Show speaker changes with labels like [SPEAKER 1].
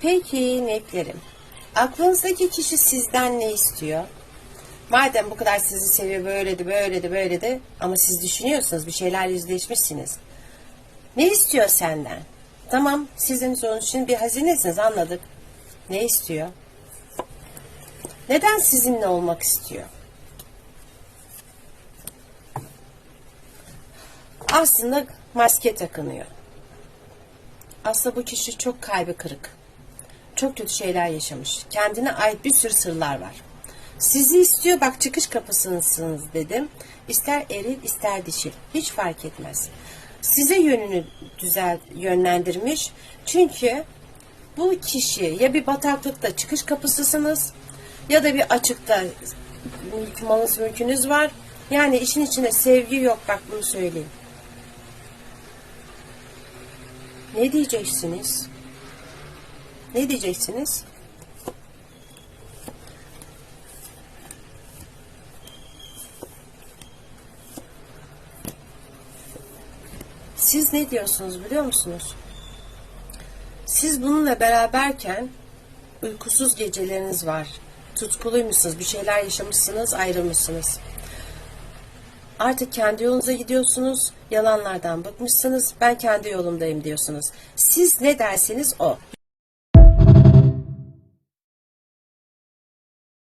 [SPEAKER 1] Peki netlerim. Aklınızdaki kişi sizden ne istiyor? Madem bu kadar sizi seviyor böyle de böyle de böyle de ama siz düşünüyorsunuz bir şeyler yüzleşmişsiniz. Ne istiyor senden? Tamam sizin onun için bir hazinesiniz anladık. Ne istiyor? Neden sizinle olmak istiyor? Aslında maske takınıyor. Aslında bu kişi çok kalbi kırık. Çok kötü şeyler yaşamış. Kendine ait bir sürü sırlar var. Sizi istiyor bak çıkış kapısınızsınız dedim. İster eril ister dişil. Hiç fark etmez. Size yönünü düzel yönlendirmiş. Çünkü bu kişi ya bir bataklıkta çıkış kapısısınız ya da bir açıkta malınız mülkünüz var. Yani işin içinde sevgi yok bak bunu söyleyeyim. Ne diyeceksiniz? Ne diyeceksiniz? Siz ne diyorsunuz biliyor musunuz? Siz bununla beraberken uykusuz geceleriniz var. Tutkuluymuşsunuz, bir şeyler yaşamışsınız, ayrılmışsınız. Artık kendi yolunuza gidiyorsunuz. Yalanlardan bıkmışsınız. Ben kendi yolumdayım diyorsunuz. Siz ne derseniz o.